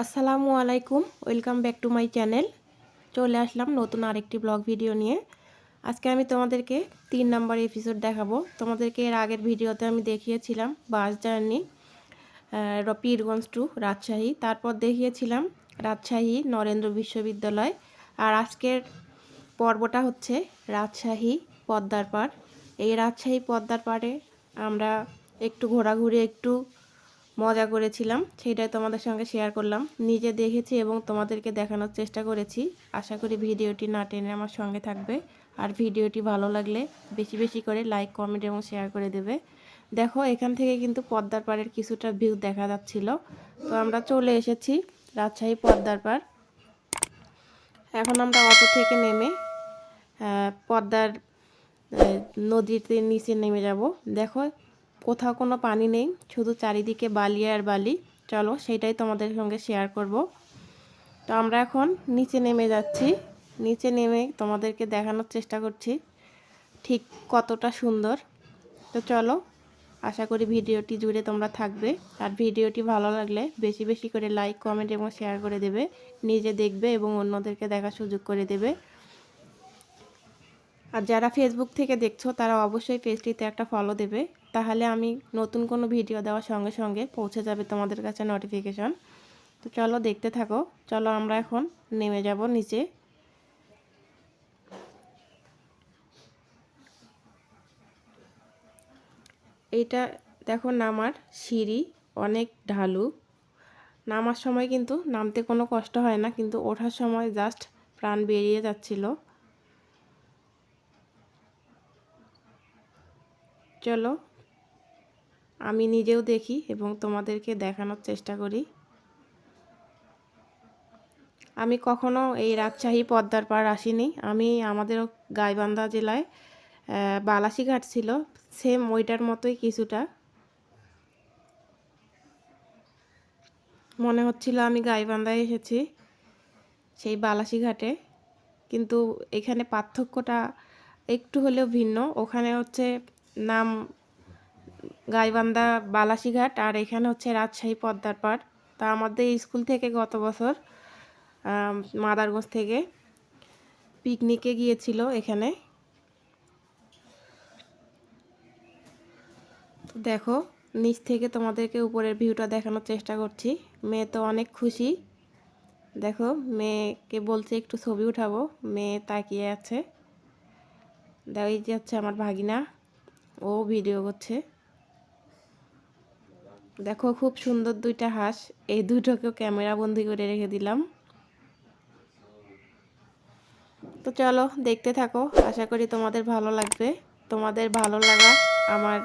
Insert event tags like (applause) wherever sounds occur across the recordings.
আসসালামু আলাইকুম, welcome back to my channel. চলে আসলাম নতুন আরেকটি ব্লগ ভিডিও নিয়ে। আজকে আমি তোমাদেরকে তিন নম্বর এপিসোড দেখাবো। তোমাদেরকে এর আগের ভিডিওতে আমি দেখিয়েছিলাম bus journey Pirganj to Rajshahi. তারপর দেখিয়েছিলাম রাজশাহী নরেন্দ্র বিশ্ববিদ্যালয়। আর আজকের পর্বটা হচ্ছে রাজশাহী পদ্মার পাড়। এই রাজশাহী পদ্মার পাড়ে আমরা একটু ঘোরাঘুরি, একটু মজা করেছিলাম, সেটাই তোমাদের সঙ্গে শেয়ার করলাম। নিজে দেখেছি এবং তোমাদেরকে দেখানোর চেষ্টা করেছি। আশা করি ভিডিওটি না টেনে আমার সঙ্গে থাকবে। আর ভিডিওটি ভালো লাগলে বেশি বেশি করে লাইক কমেন্ট এবং শেয়ার করে দেবে। দেখো, এখান থেকে কিন্তু পদ্মার পাড়ের কিছুটা ভিউ দেখা যাচ্ছিল। তো আমরা চলে এসেছি রাজশাহী পদ্মার পাড়। এখন আমরা অটো থেকে নেমে পদ্মার নদীতে নিচে নেমে যাব। দেখো কোথাও কোনো পানি নেই, শুধু চারিদিকে বালি আর বালি। চলো সেটাই তোমাদের সঙ্গে শেয়ার করব। তো আমরা এখন নিচে নেমে যাচ্ছি। নিচে নেমে তোমাদেরকে দেখানোর চেষ্টা করছি ঠিক কতটা সুন্দর। তো চলো, আশা করি ভিডিওটি জুড়ে তোমরা থাকবে। আর ভিডিওটি ভালো লাগলে বেশি বেশি করে লাইক কমেন্ট এবং শেয়ার করে দেবে। নিজে দেখবে এবং অন্যদেরকে দেখার সুযোগ করে দেবে। আর যারা ফেসবুক থেকে দেখছ, তারা অবশ্যই পেজটিতে একটা ফলো দেবে। তাহলে আমি নতুন কোনো ভিডিও দেওয়ার সঙ্গে সঙ্গে পৌঁছে যাবে তোমাদের কাছে নোটিফিকেশন তো চলো দেখতে থাকো। চলো আমরা এখন নেমে যাব নিচে। এইটা দেখো নামার সিঁড়ি, অনেক ঢালু। নামার সময় কিন্তু নামতে কোনো কষ্ট হয় না, কিন্তু ওঠার সময় জাস্ট প্রাণ বেরিয়ে যাচ্ছিল। চলো আমি নিজেও দেখি এবং তোমাদেরকে দেখানোর চেষ্টা করি। আমি কখনো এই রাজশাহী পদ্মার পাড় আসিনি। আমি আমাদের গাইবান্ধা জেলায় বালাসিঘাট ছিল সেম ওইটার মতোই কিছুটা। মনে হচ্ছিল আমি গাইবান্ধায় এসেছি, সেই বালাসিঘাটে। কিন্তু এখানে পার্থক্যটা একটু হলেও ভিন্ন। ওখানে হচ্ছে নাম গাইবান্ধা বালাসিঘাট আর এখানে হচ্ছে রাজশাহী পদ্মার পাড়। তা আমাদের স্কুল থেকে গত বছর মাদারগঞ্জ থেকে পিকনিকে গিয়েছিল এখানে। দেখো, নিচ থেকে তোমাদেরকে উপরের ভিউটা দেখানোর চেষ্টা করছি। মেয়ে তো অনেক খুশি। দেখো, মেয়েকে বলছে একটু ছবি উঠাবো। মেয়ে তাকিয়ে আছে। দেখো, এই যে হচ্ছে আমার ভাগিনা। ও ভিডিও করছে। দেখো খুব সুন্দর দুইটা হাঁস। এই দুটোকেও ক্যামেরা বন্দি করে রেখে দিলাম। তো চলো দেখতে থাকো। আশা করি তোমাদের ভালো লাগবে। তোমাদের ভালো লাগা আমার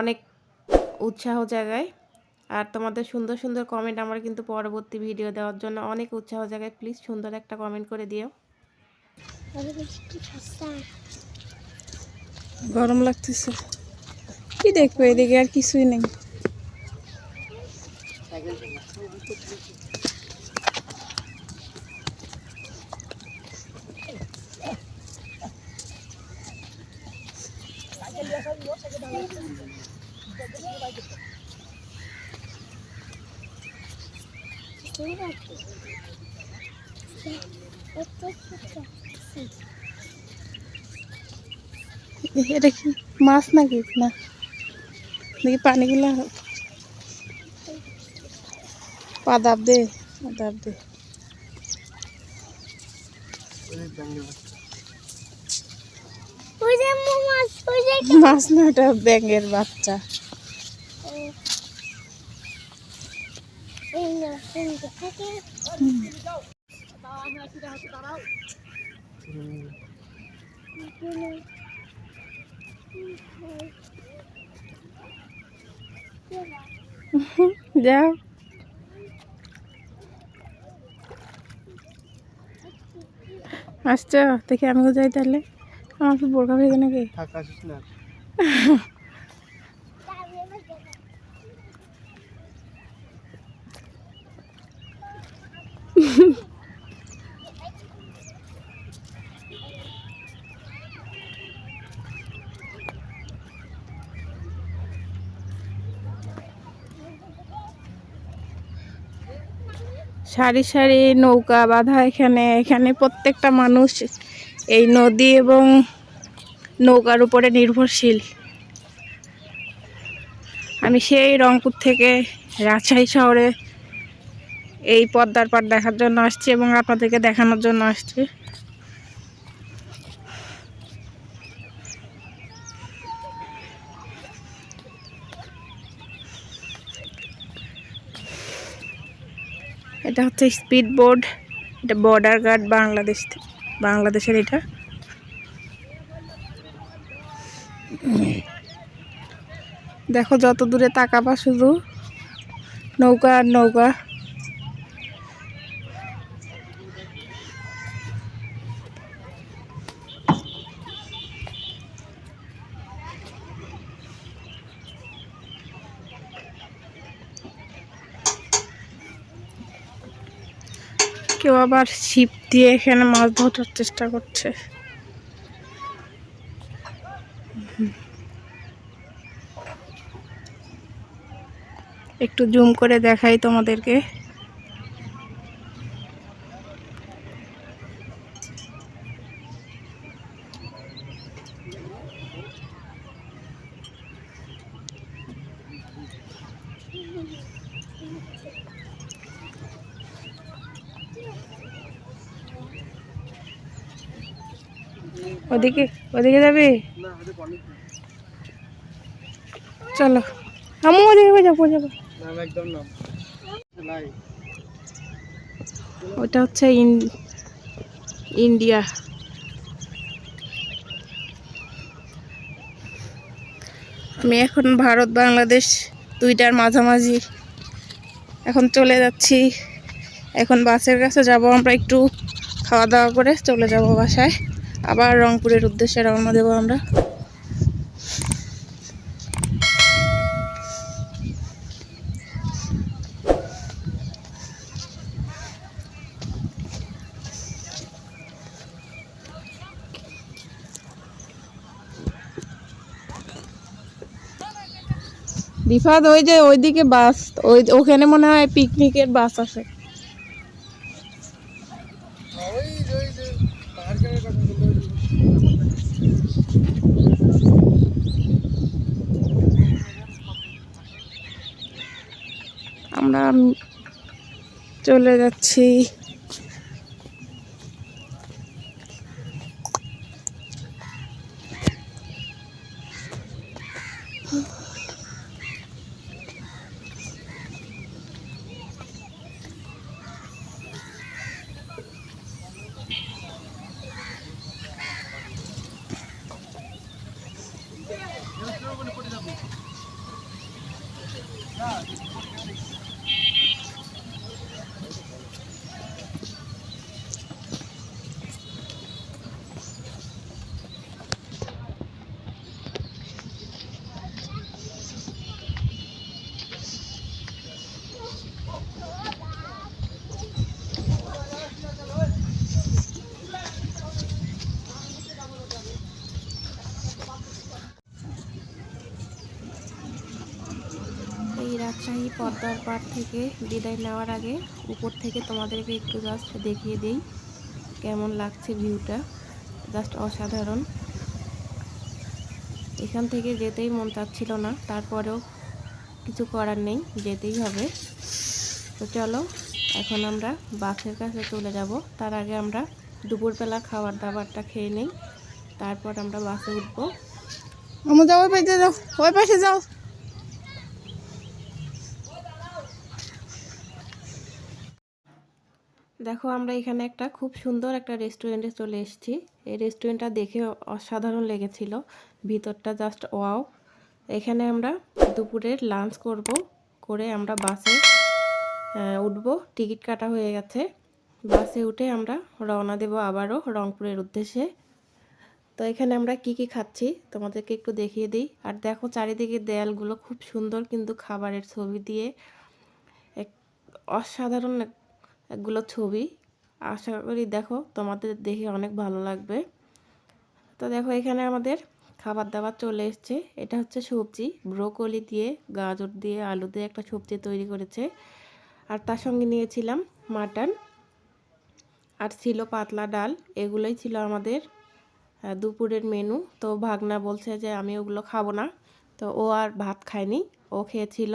অনেক উৎসাহ জায়গায় আর তোমাদের সুন্দর সুন্দর কমেন্ট আমার কিন্তু পরবর্তী ভিডিও দেওয়ার জন্য অনেক উৎসাহ জায়গায় প্লিজ সুন্দর একটা কমেন্ট করে দিও। গরম লাগতেছে। কি দেখব এদিকে আর কিছুই নেই এটা কি মাছ নাকি না দেখি পানিগুলা? পাদাব দে পাদাব দে। মাছ না এটা ব্যাঙের বাচ্চা। (laughs) যাও আসছ? দেখি আমিও যাই তাহলে। আমার কি বোরখা হয়ে নাকি? না। (laughs) সারি সারি নৌকা বাঁধা এখানে। এখানে প্রত্যেকটা মানুষ এই নদী এবং নৌকার উপরে নির্ভরশীল। আমি সেই রংপুর থেকে রাজশাহী শহরে এই পদ্মার পাড় দেখার জন্য আসছি এবং আপনাদেরকে দেখানোর জন্য আসছি। এটা হচ্ছে স্পিড বোর্ড এটা বর্ডার গার্ড বাংলাদেশ বাংলাদেশের এটা। দেখো যত দূরে তাকাবা শুধু। নৌকা আর নৌকা। আবার ছিপ দিয়ে এখানে মাছ ধরার চেষ্টা করছে। একটু জুম করে দেখাই তোমাদেরকে। ওদিকে ওদিকে যাবে? চলো। আমু ওদিকে যাব যাব ওটা হচ্ছে ইন- ইন্ডিয়া। আমি এখন ভারত, বাংলাদেশ দুইটার মাঝামাঝি। এখন চলে যাচ্ছি। এখন বাসের কাছে যাব। আমরা একটু খাওয়া দাওয়া করে চলে যাব বাসায়। আবার রংপুরের উদ্দেশ্যে রওনা দেবো আমরা। রিফাত ওই যে ওইদিকে বাস, ওই ওখানে মনে হয় পিকনিকের বাস আছে। আমরা চলে যাচ্ছি। এই রাজশাহী পদ্মার পাড় থেকে বিদায় নেওয়ার আগে উপর থেকে তোমাদেরকে একটু জাস্ট দেখিয়ে দিই কেমন লাগছে ভিউটা। জাস্ট অসাধারণ। এখান থেকে যেতেই মন চাচ্ছিল না, তারপরেও কিছু করার নেই, যেতেই হবে। তো চলো, এখন আমরা বাসের কাছে চলে যাব। তার আগে আমরা দুপুরবেলা খাবার দাবারটা খেয়ে নেই, তারপর আমরা বাসে উঠবো। আমু যাও ওই পাশে যাও, ওই পাশে যাও। দেখো, আমরা এখানে একটা খুব সুন্দর একটা রেস্টুরেন্টে চলে এসেছি। এই রেস্টুরেন্টটা দেখে অসাধারণ লেগেছিল। ভিতরটা জাস্ট ওয়াও এখানে আমরা দুপুরের লাঞ্চ করব, করে আমরা বাসে উঠবো। টিকিট কাটা হয়ে গেছে। বাসে উঠে আমরা রওনা দেব আবারও রংপুরের উদ্দেশ্যে। তো এখানে আমরা কি কি খাচ্ছি তোমাদেরকে একটু দেখিয়ে দিই। আর দেখো, চারিদিকে দেয়ালগুলো খুব সুন্দর কিন্তু খাবারের ছবি দিয়ে এক অসাধারণ একগুলো ছবি। আশা করি দেখো তোমাদের দেখে অনেক ভালো লাগবে। তো দেখো এখানে আমাদের খাবার দাবার চলে এসছে। এটা হচ্ছে সবজি। ব্রোকলি দিয়ে, গাজর দিয়ে, আলু দিয়ে একটা সবজি তৈরি করেছে। আর তার সঙ্গে নিয়েছিলাম মাটন আর ছিল পাতলা ডাল। এগুলোই ছিল আমাদের দুপুরের মেনু। তো ভাগনা বলছে যে আমি ওগুলো খাব না। তো ও আর ভাত খায়নি। ও খেয়েছিল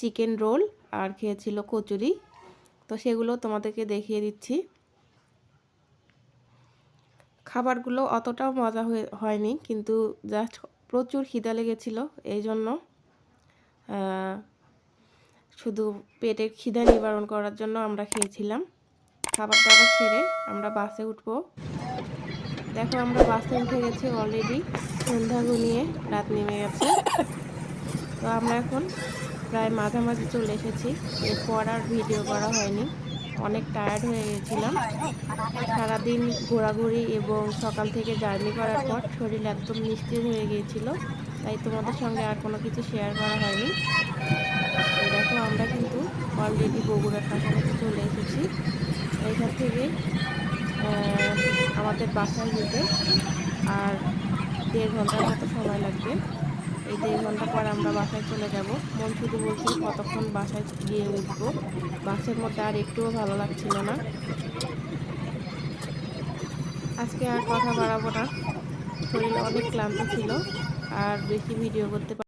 চিকেন রোল আর খেয়েছিল কচুরি। তো সেগুলো তোমাদেরকে দেখিয়ে দিচ্ছি। খাবারগুলো অতটাও মজা হয়ে, হয়নি, কিন্তু জাস্ট প্রচুর খিদা লেগেছিল, এই জন্য শুধু পেটের খিদা নিবারণ করার জন্য আমরা খেয়েছিলাম। খাবার দাবার সেরে আমরা বাসে উঠবো। দেখো আমরা বাসে উঠে গেছি অলরেডি সন্ধ্যা ঘনিয়ে রাত নেমে গেছে। তো আমরা এখন প্রায় মাঝামাঝি চলে এসেছি। এরপর আর ভিডিও করা হয়নি। অনেক টায়ার্ড হয়ে গেছিলাম। সারাদিন ঘোরাঘুরি এবং সকাল থেকে জার্নি করার পর শরীর একদম নিস্তেজ হয়ে গিয়েছিল। তাই তোমাদের সঙ্গে আর কোনো কিছু শেয়ার করা হয়নি। দেখো, আমরা কিন্তু অলরেডি বগুড়ার কাছাকাছি চলে এসেছি। এইখান থেকে আমাদের বাসায় যেতে আর দেড় ঘণ্টার মতো সময় লাগবে। এই দেড় ঘণ্টা পর আমরা বাসায় চলে যাব। মন শুধু বলছি কতক্ষণ বাসায় গিয়ে উঠবো বাসের মধ্যে আর একটুও ভালো লাগছিল না। আজকে আর কথা বাড়াবো না। শরীর অনেক ক্লান্ত ছিল, আর বেশি ভিডিও করতে